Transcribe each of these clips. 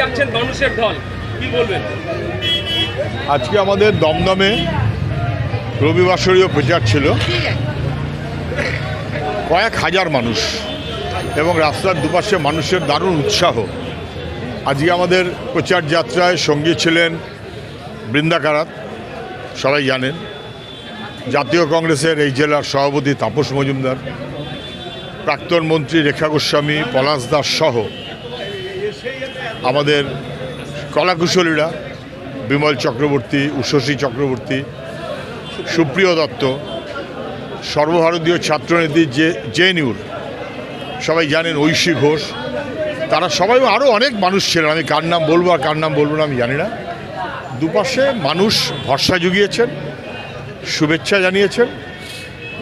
যাচ্ছেন কি বলবেন? আজকে আমাদের দমদমে রবিবাসরীয় প্রচার ছিল। কয়েক হাজার মানুষ এবং রাস্তার দুপাশে মানুষের দারুণ উৎসাহ। আজকে আমাদের প্রচার যাত্রায় সঙ্গী ছিলেন বৃন্দাকারাত সবাই জানেন। জাতীয় কংগ্রেসের এই জেলার সভাপতি তাপস মজুমদার, প্রাক্তন মন্ত্রী রেখা গোস্বামী, পলাশ দাস সহ আমাদের কলাকুশলীরা বিমল চক্রবর্তী উষসী চক্রবর্তী, সুপ্রিয় দত্ত, সর্বভারতীয় ছাত্রনেত্রী যে জেএনইউর, সবাই জানেন ঐশী ঘোষ, তারা সবাই আরও অনেক মানুষ ছিলেন। আমি কার নাম বলব আর কার নাম বলব না আমি জানি না। দুপাশে মানুষ ভরসা জুগিয়েছেন, শুভেচ্ছা জানিয়েছেন,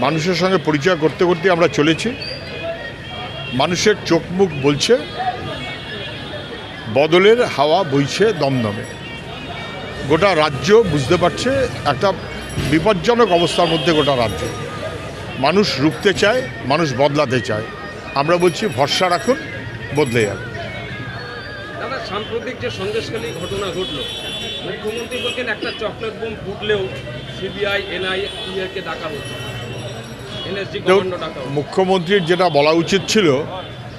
মানুষের সঙ্গে পরিচয় করতে করতে আমরা চলেছি। মানুষের চোখ মুখ বলছে বদলের হাওয়া বইছে দমদমে। গোটা রাজ্য বুঝতে পারছে একটা বিপজ্জনক অবস্থার মধ্যে গোটা রাজ্য। মানুষ রুখতে চায় মানুষ বদলাতে চায়। আমরা বলছি ভরসা রাখুন বদলে যাবে দাদা সাম্প্রতিক যে সন্দেশখালী ঘটনা ঘটলো মুখ্যমন্ত্রী বলছেন একটা চকলেট বোম ফুটলেও সিবিআই ডাকা হচ্ছে। মুখ্যমন্ত্রীর যেটা বলা উচিত ছিল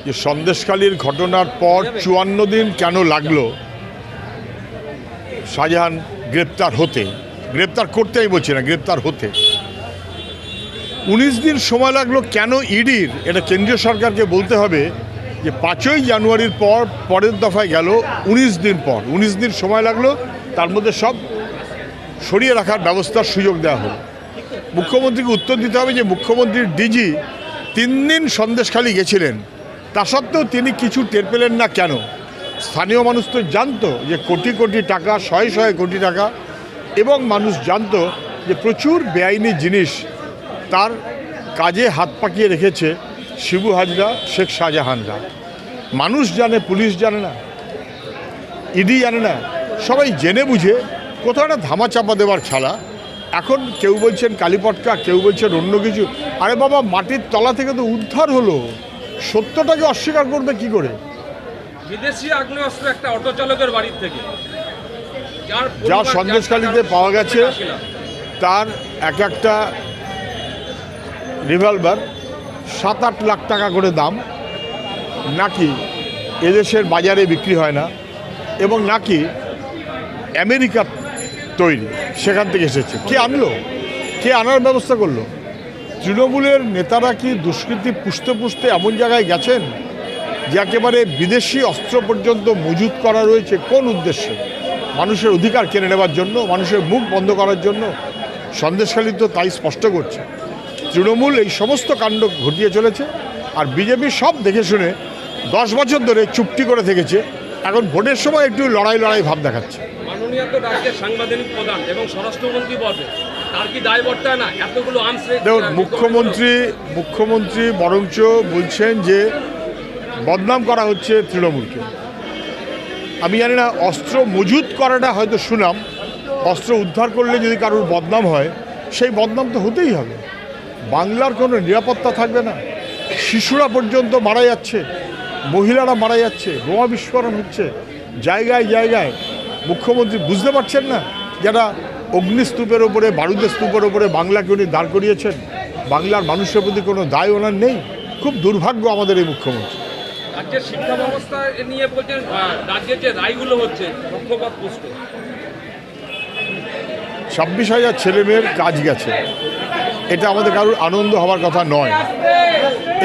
যে সন্দেশখালীর ঘটনার পর চুয়ান্ন দিন কেন লাগল? শাহজাহান গ্রেপ্তার হতে। গ্রেপ্তার করতে আমি বলছি না, গ্রেপ্তার হতে। উনিশ দিন সময় লাগল কেন ইডির? এটা কেন্দ্রীয় সরকারকে বলতে হবে যে পাঁচই জানুয়ারির পর, পরের দফায় গেল উনিশ দিন পর। উনিশ দিন সময় লাগল, তার মধ্যে সব সরিয়ে রাখার ব্যবস্থার সুযোগ দেওয়া হলো। মুখ্যমন্ত্রীকে উত্তর দিতে হবে যে মুখ্যমন্ত্রীর ডিজি তিন দিন সন্দেশখালি গেছিলেন। তা সত্ত্বেও তিনি কিছু টের পেলেন না কেন? স্থানীয় মানুষ তো জানতো যে কোটি কোটি টাকা, শয়ে শয়ে কোটি টাকা এবং মানুষ জানতো যে প্রচুর বেআইনি জিনিস তার কাজে হাত পাকিয়ে রেখেছে শিবু হাজরা, শেখ শাহজাহানরা। মানুষ জানে, পুলিশ জানে না, ইডি জানে না, সবাই জেনে বুঝে কোথাও একটা ধামাচাপা দেওয়ার খেলা। এখন কেউ বলছেন কালীপটকা, কেউ বলছেন অন্য কিছু। আরে বাবা, মাটির তলা থেকে তো উদ্ধার হলো। সত্যটাকে অস্বীকার করবে কি করে? বিদেশি আগ্নেয়াস্ত্র একটা অটো চালকের বাড়ির থেকে। যা সন্দেশখালীতে পাওয়া গেছে তার এক একটা রিভলভার সাত আট লাখ টাকা করে দাম। নাকি এদেশের বাজারে বিক্রি হয় না এবং নাকি আমেরিকার তৈরি সেখান থেকে এসেছে। কে আনলো? কে আনার ব্যবস্থা করল? তৃণমূলের নেতারা কি দুষ্কৃতি পুষতে পুষতে এমন জায়গায় গেছেন যে একেবারে বিদেশি অস্ত্র পর্যন্ত মজুত করা রয়েছে? কোন উদ্দেশ্যে? মানুষের অধিকার কেড়ে নেবার জন্য, মানুষের মুখ বন্ধ করার জন্য? সন্দেশখালী তো তাই স্পষ্ট করছে। তৃণমূল এই সমস্ত কাণ্ড ঘটিয়ে চলেছে আর বিজেপি সব দেখে শুনে দশ বছর ধরে চুপটি করে থেকেছে। এখন ভোটের সময় একটু লড়াই লড়াই ভাব দেখাচ্ছে। সাংবিধানিক প্রধান এবং স্বরাষ্ট্রমন্ত্রী বটে দেখুন মুখ্যমন্ত্রী মুখ্যমন্ত্রী বরঞ্চ বলছেন যে বদনাম করা হচ্ছে তৃণমূলকে। আমি জানি না অস্ত্র মজুত করাটা হয়তো শুনাম অস্ত্র উদ্ধার করলে যদি কারোর বদনাম হয় সেই বদনাম তো হতেই হবে। বাংলার কোনো নিরাপত্তা থাকবে না। শিশুরা পর্যন্ত মারা যাচ্ছে মহিলারা মারা যাচ্ছে বোমা বিস্ফোরণ হচ্ছে। জায়গায় জায়গায় মুখ্যমন্ত্রী বুঝতে পারছেন না যারা অগ্নিস্তূপের ওপরে বারুদের স্তূপের ওপরে বাংলাকে উনি দাঁড় করিয়েছেন। বাংলার মানুষের প্রতি কোনো দায় ওনার নেই। খুব দুর্ভাগ্য আমাদের এই মুখ্যমন্ত্রী। রাজ্যের শিক্ষা ব্যবস্থা নিয়ে বলছেন রাজ্যের যে রায়গুলো হচ্ছে পক্ষপাত পুষ্ট ছাব্বিশ হাজার ছেলে মেয়ের কাজ গেছে। এটা আমাদের কারোর আনন্দ হওয়ার কথা নয়।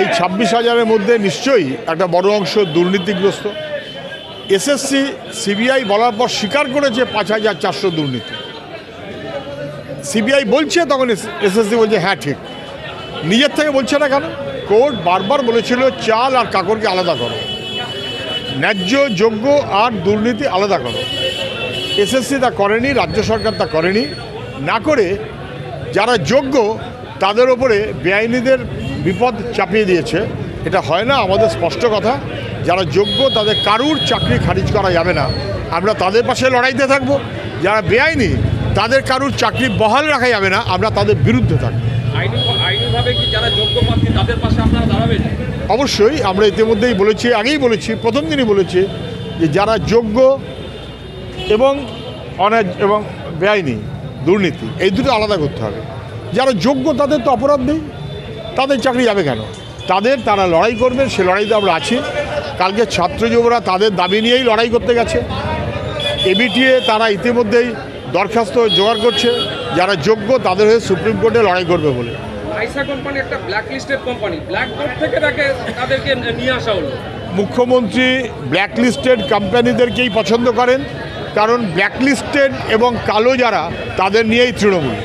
এই ছাব্বিশ হাজারের মধ্যে নিশ্চয়ই একটা বড় অংশ দুর্নীতিগ্রস্ত। এসএসসি সিবিআই বলার পর স্বীকার করেছে পাঁচ হাজার চারশো দুর্নীতি। সিবিআই বলছে, তখন এসএসসি বলছে হ্যাঁ ঠিক। নিজের থেকে বলছে না কেন? কোর্ট বারবার বলেছিল, চাল আর কাকড়কে আলাদা করো। ন্যায্য, যোগ্য আর দুর্নীতি আলাদা করো। এসএসসি তা করেনি, রাজ্য সরকার তা করেনি। না করে যারা যোগ্য, তাদের ওপরে বেআইনিদের বিপদ চাপিয়ে দিয়েছে। এটা হয় না, আমাদের স্পষ্ট কথা। যারা যোগ্য, তাদের কারুর চাকরি খারিজ করা যাবে না। আমরা তাদের পাশে লড়াইতে থাকব। যারা বেআইনি তাদের কারুর চাকরি বহাল রাখা যাবে না আমরা তাদের বিরুদ্ধে থাকব। অবশ্যই আমরা ইতিমধ্যেই বলেছি আগেই বলেছি প্রথম দিনই বলেছি যে যারা যোগ্য এবং অন্যায় এবং বেআইনি দুর্নীতি এই দুটো আলাদা করতে হবে। যারা যোগ্য তাদের তো অপরাধ নেই। তাদের চাকরি যাবে কেন? তাদের তারা লড়াই করবে সে লড়াইতে আমরা আছি। কালকে ছাত্র যুবরা তাদের দাবি নিয়েই লড়াই করতে গেছে। এবিটিএ তারা ইতিমধ্যেই দরখাস্ত জোগাড় করছে যারা যোগ্য তাদের হয়ে সুপ্রিম কোর্টে লড়াই করবে বলে। আইসা কোম্পানি একটা black listed company. Black board থেকে তাকে তাদেরকে নিয়ে আসা হলো। মুখ্যমন্ত্রী ব্ল্যাকলিস্টেড কোম্পানিদেরকেই পছন্দ করেন কারণ ব্ল্যাকলিস্টেড এবং কালো যারা তাদের নিয়েই তৃণমূল।